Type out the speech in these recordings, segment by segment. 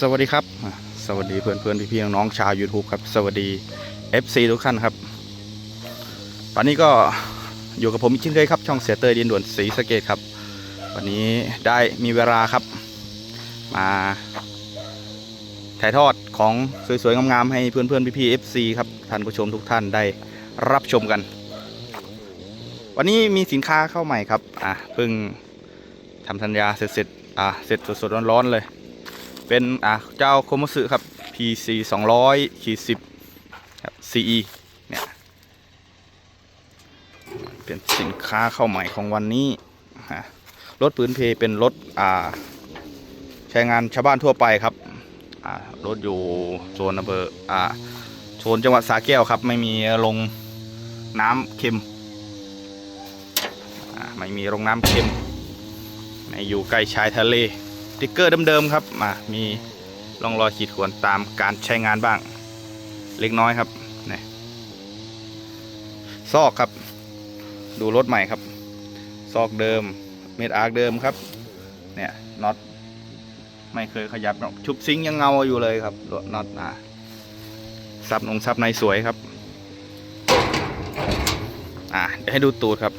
สวัสดีครับ สวัสดีเพื่อนเพื่อนพี่พี่ๆน้องๆชาว YouTube ครับ สวัสดี FC ทุกท่านครับ ตอนนี้ก็อยู่กับผมอีกเช่นเคยครับ ช่องเสียเตยดินด่วนสีสะเกตครับ วันนี้ได้มีเวลาครับ มาถ่ายทอดของสวยๆ งามๆ ให้เพื่อนเพื่อนพี่พี่ FC ครับ ท่านผู้ชมทุกท่านได้รับชมกัน วันนี้มีสินค้าเข้าใหม่ครับ อะเพิ่งทำสัญญาเสร็จเสร็จๆอะเสร็จสดๆร้อนๆเลย เป็นอะเจ้าโคมสึครับ PC 200ขีด10ครับ CE เนี่ยเป็นสินค้าเข้าใหม่ของวันนี้ฮะรถปืนเพเป็นรถอ่าใช้งานชาวบ้านทั่วไปครับอ่ารถอยู่โซนอำเภออ่าโซนจังหวัดสระแก้วครับ ไม่มีลงน้ำเค็มอ่าไม่มีลงน้ำเค็มไม่อยู่ใกล้ชายทะเล ติ๊กเกอร์เดิมๆครับมามีร่องรอยขีดข่วนตามการใช้งานบ้าง เล็กน้อยครับนี่ซอกครับ ดูรถใหม่ครับ ซอกเดิมเม็ดอาร์คเดิมครับ เนี่ยน็อตไม่เคยขยับชุบซิงยังเงาอยู่เลยครับน็อตอะซับนงซับในสวยครับ อะเดี๋ยวให้ดูตูดครับ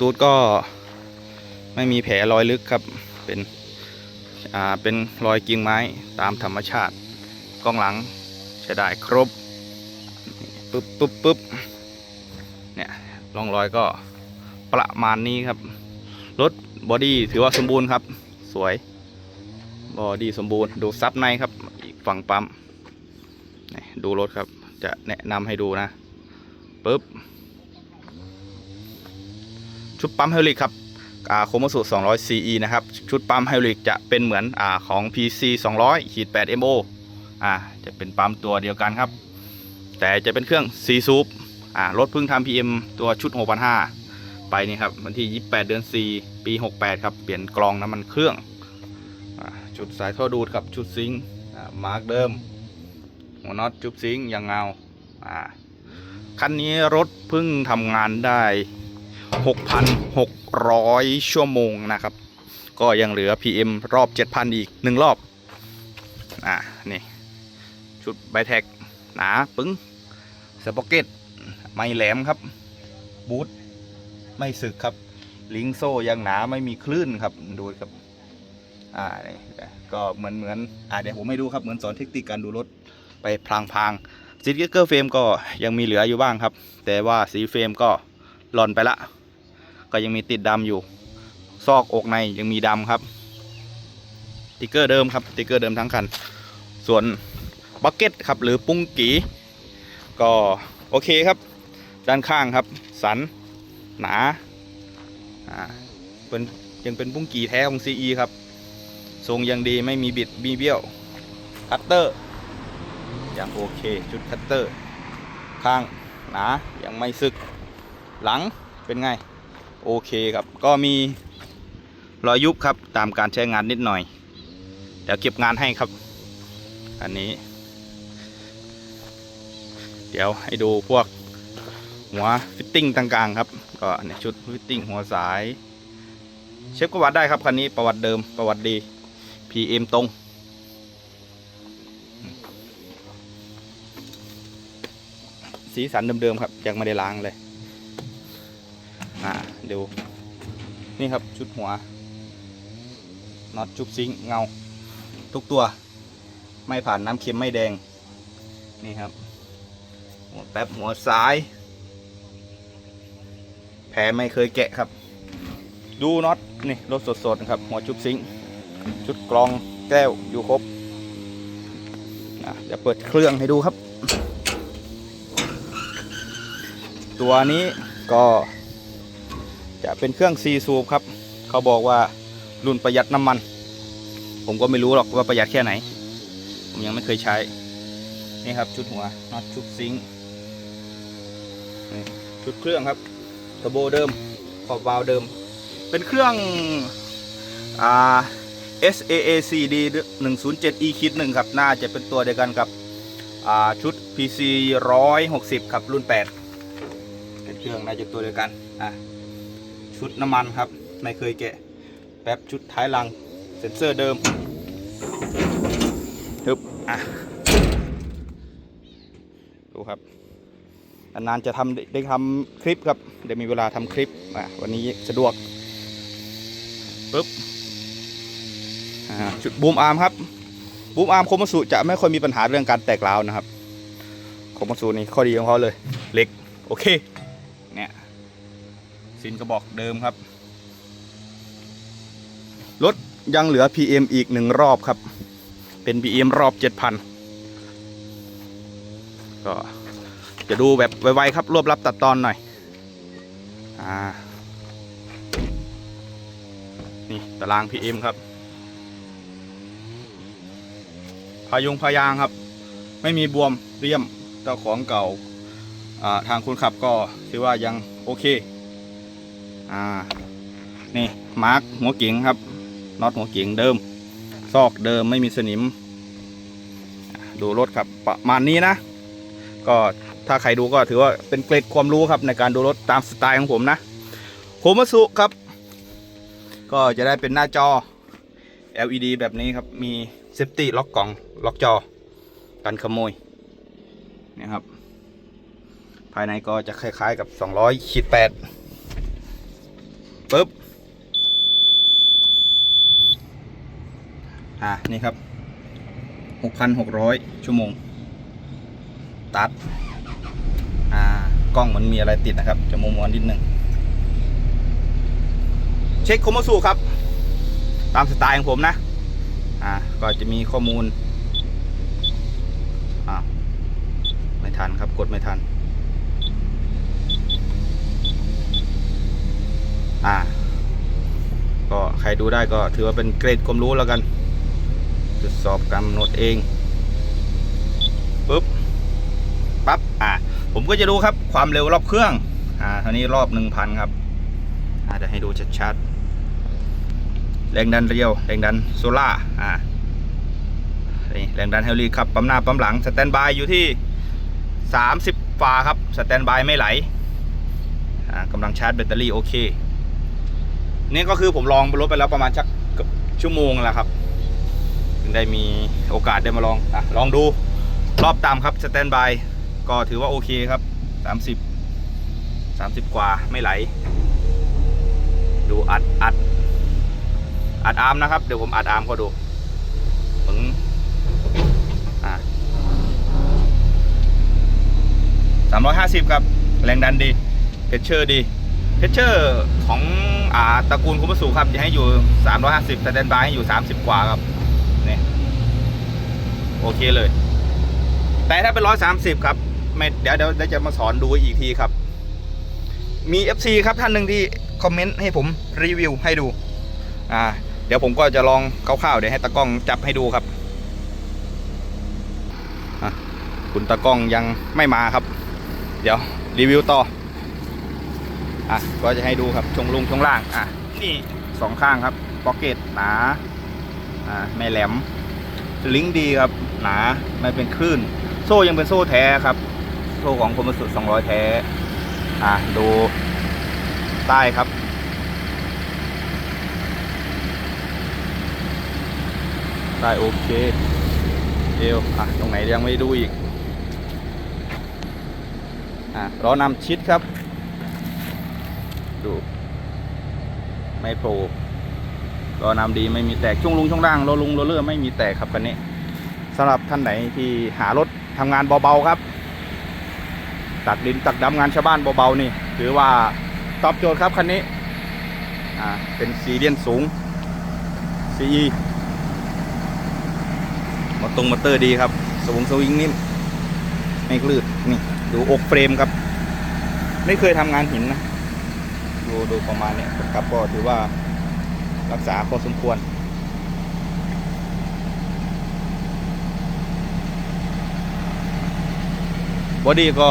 ตูดก็ไม่มีแผลรอยลึกครับเป็น อ่าเป็นรอยกิ่งไม้ตามธรรมชาติกล้องหลังใช้ได้ครบปึ๊บปึ๊บปึ๊บเนี่ยร่องรอยก็ประมาณนี้ครับรถบอดี้ถือว่าสมบูรณ์ครับ สวยบอดี้สมบูรณ์ดูซับในครับอีกฝั่งปั๊มดูรถครับ จะแนะนำให้ดูนะปึ๊บชุดปั๊มไฮลิกครับ อ่าโคมสุ200 CE นะครับ ชุดปั๊มไฮดรอลิกจะเป็นเหมือนอของ PC 200ขีด8 MO อ่าจะเป็นปั๊มตัวเดียวกันครับ แต่จะเป็นเครื่อง4ซูปอ่ารถเพิ่งทำ PM ตัวชุด 6,500 ไปนี่ครับ วันที่ 28 เดือน 4 ปี 68 ครับ เปลี่ยนกรองน้ำมันเครื่องอชุดสายท่อดูดครับชุดซิงค์มาร์กเดิม หัวน็อตจุบซิงค์ยางเงาอ่าคันนี้รถเพิ่งทำงานได้ 6,600 ชั่วโมงนะครับ ก็ยังเหลือ PM รอบ 7,000 อีก 1 รอบ อ่านี่ ชุดไบแท็ก หนาปึ้งสป็อกเก็ต ไม่แหลมครับ บูทไม่สึกครับ ลิงโซ่ยังหนาไม่มีคลื่นครับ ดูครับ อ่านี่ก็เหมือนเหมือนอ่าเดี๋ยวผมไม่ดูครับ เหมือนสอนเทคนิคการดูรถไปพลางๆสติ๊กเกอร์เฟรมก็ยังมีเหลืออยู่บ้างครับ แต่ว่าสีเฟรมก็ หล่อนไปละ ก็ยังมีติดดำอยู่ ซอกอกในยังมีดำครับ ติ๊กเกอร์เดิมครับ ติ๊กเกอร์เดิมทั้งคัน ส่วนบักเก็ตครับหรือปุ้งกีก็โอเคครับ ด้านข้างครับ สันหนาอ่าเป็นยังเป็นปุ้งกีแท้ของ CE ครับ ทรงยังดีไม่มีบิดมีเบี้ยว คัตเตอร์ยังโอเค ชุดคัตเตอร์ ข้างหนายังไม่สึก หลังเป็นไง โอเคครับ ก็มีรอยยุบครับตามการใช้งานนิดหน่อย เดี๋ยวเก็บงานให้ครับ อันนี้ เดี๋ยวให้ดูพวกหัวฟิตติ้งต่างๆครับ ก็เนี่ยชุดฟิตติ้งหัวสาย เช็คประวัติได้ครับคันนี้ประวัติเดิมประวัติดี PM ตรงสีสันเดิมๆครับยังไม่ได้ล้างเลย อ่าดูนี่ครับชุดหัวน็อตชุบซิงเงา ทุกตัว ไม่ผ่านน้ำเค็มไม่แดง นี่ครับ หัวแป๊บหัวซ้าย แผลไม่เคยแกะครับ ดูน็อตนี่รถสดๆครับ หัวชุบซิงชุดกรองแก้วอยู่ครบอะเดี๋ยวเปิดเครื่องให้ดูครับ ตัวนี้ก็ จะเป็นเครื่องซีซูบครับ เขาบอกว่ารุ่นประหยัดน้ำมัน ผมก็ไม่รู้หรอกว่าประหยัดแค่ไหน ผมยังไม่เคยใช้ นี่ครับชุดหัวน็อตชุดซิงชุดเครื่องครับเทอร์โบเดิม ขอบวาล์วเดิม เป็นเครื่องอ่า SAACD 107 E คิดหนึ่งครับ น่าจะเป็นตัวเดียวกันกับอาชุด PC 160 ครับ รุ่น 8 เป็นเครื่องน่าจะตัวเดียวกัน อะ ชุดน้ำมันครับ ไม่เคยแกะ แป๊บชุดท้ายลัง เซ็นเซอร์เดิมฮึบอะดูครับนานจะทำได้ทำคลิปครับ เดี๋ยวมีเวลาทำคลิปอะวันนี้สะดวกปึ๊บอ่าจุดบูมอาร์มครับบูมอาร์มโคมัสุจะไม่ค่อยมีปัญหาเรื่องการแตกร้าวนะครับโคมัสุนี่ข้อดีของเขาเลยเหล็ก โอเคเนี่ย ซินกระบอกเดิมครับ รถยังเหลือ PM อีกหนึ่งรอบครับ เป็น PM รอบ 7,000 ก็จะดูแบบไวๆครับรวบรับตัดตอนหน่อย อ่า นี่ตาราง PM ครับ พายุงพายางครับ ไม่มีบวมเรียมเจ้าของเก่าอ่าทางคนขับก็ถือว่ายังโอเค อ่า นี่ มาร์กหัวเก๋งครับ น็อตหัวเก๋งเดิม ซอกเดิมไม่มีสนิม ดูรถครับ ประมาณนี้นะ ก็ถ้าใครดูก็ถือว่าเป็นเกร็ดความรู้ครับในการดูรถตามสไตล์ของผมนะโคมัสุครับ ก็จะได้เป็นหน้าจอ LED แบบนี้ครับ มีเซฟตี้ล็อกกล่อง ล็อกจอ กันขโมยนะครับ ภายในก็จะคล้ายๆกับ 200ขีด8 ปึ๊บอ่านี่ครับ 6,600 ชั่วโมง ตัด อ่ากล้องมันมีอะไรติดนะครับ จะมัวมัวนิดนึง เช็คโคมสุครับ ตามสไตล์ของผมนะ อ่า ก็จะมีข้อมูล อ่า ไม่ทันครับ กดไม่ทัน อ่า ก็ใครดูได้ก็ถือว่าเป็นเกรดความรู้แล้วกันตรวจสอบกำหนดเองปุ๊บปั๊บอะผมก็จะดูครับความเร็วรอบเครื่อง อ่าเท่านี้รอบหนึ่งพันครับอาจจะให้ดูชัดๆแรงดันเรียวแรงดันโซล่าอ่านี่แรงดันเฮลิครับปั๊มหน้าปั๊มหลังสแตนบายอยู่ที่ 30ฟาครับสแตนบายไม่ไหลอ่ากำลังชาร์จแบตเตอรี่โอเค นี่ก็คือผมลองรถไปแล้วประมาณชักเกือบชั่วโมงแล้วครับถึงได้มีโอกาสได้มาลองอะลองดูรอบตามครับสแตนบายก็ถือว่าโอเคครับ 30 30 กว่าไม่ไหล ดูอัดอัดอัดอาร์มนะครับ เดี๋ยวผมอัดอาร์มก็ดูถึงอะ350 ครับ แรงดันดีเพชเชอร์ดี ชเชอร์ของอ่าตระกูลคุมสูครับจะให้อยู่ 350สแตนบายให้อยู่ 30 กว่าครับเนี่ยโอเคเลย แต่ถ้าเป็นร้อยสามสิบครับไม่เดี๋ยวเดี๋ยวจะมาสอนดูอีกทีครับ มี FC ครับท่านหนึ่งที่คอมเมนต์ให้ผมรีวิวให้ดู อ่า เดี๋ยวผมก็จะลองคร่าวๆเดี๋ยวให้ตากล้องจับให้ดูครับคุณตากล้องยังไม่มาครับ เดี๋ยวรีวิวต่อ อะก็จะให้ดูครับชงลุงชงล่างอะนี่สองข้างครับพ็อกเก็ตหนาอ่าไม่แหลมลิงดีครับหนาไม่เป็นคลื่น โซ่ยังเป็นโซ่แท้ครับ โซ่ของคมสุด200แท้อ่าดูใต้ครับใต้โอเคเอวอะตรงไหนยังไม่ดูอีกอะล้อนำชิดครับ ดู ไม่โผล่ก็นำดีไม่มีแตกช่วงลุงช่วงล่างโลลุงโรเลอร์ไม่มีแตกครับคันนี้สำหรับท่านไหนที่หารถทำงานเบาๆครับ ตักดินตักดำงานชาวบ้านเบาๆนี่ถือว่าตอบโจทย์ครับคันนี้อ่าเป็นซีเรียนสูง CE มอตรงมอเตอร์ดีครับ สวงสวิงนิ่มไม่คลืดนี่ ดูอกเฟรมครับ ไม่เคยทำงานหินนะ ดูดูประมาณเนี้ยครับก็ถือว่ารักษาพอสมควรบอดี้ก็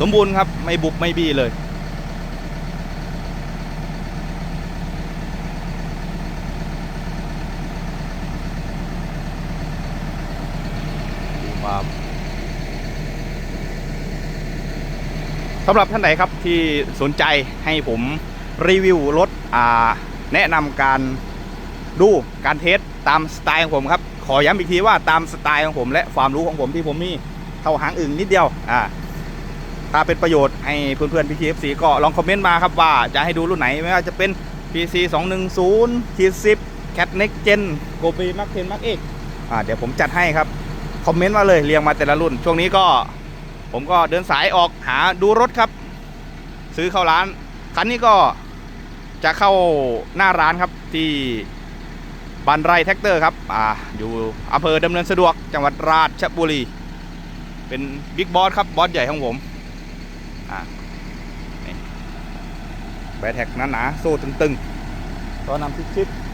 สมบูรณ์ครับ ไม่บุบไม่บี้เลยดูมาสำหรับท่านไหนครับที่สนใจให้ผม รีวิวรถอ่าแนะนำการดูการเทสตามสไตล์ของผมครับ ขอย้ำอีกทีว่าตามสไตล์ของผม และความรู้ของผมที่ผมมีเท่าหางอึ่งนิดเดียวอ่าถ้าเป็นประโยชน์ให้เพื่อนๆ PTFC ก็ลองคอมเมนต์มาครับว่าจะให้ดูรุ่นไหนไม่ว่าจะเป็น PC 210ขีด10 Cat Next Gen g o p มักเทนมักเอกอ่าเดี๋ยวผมจัดให้ครับ คอมเมนต์มาเลยเรียงมาแต่ละรุ่น ช่วงนี้ก็ผมก็เดินสายออกหาดูรถครับ ซื้อเข้าร้าน คันนี้ก็ จะเข้าหน้าร้านครับที่บันไรแท็กเตอร์ครับอ่าอยู่อำเภอดำเนินสะดวกจังหวัดราชบุรี เป็นบิ๊กบอสครับบอสใหญ่ของผมอ่าแบทแท็กหนาๆโซ่ตึงๆตอนนำชิดๆ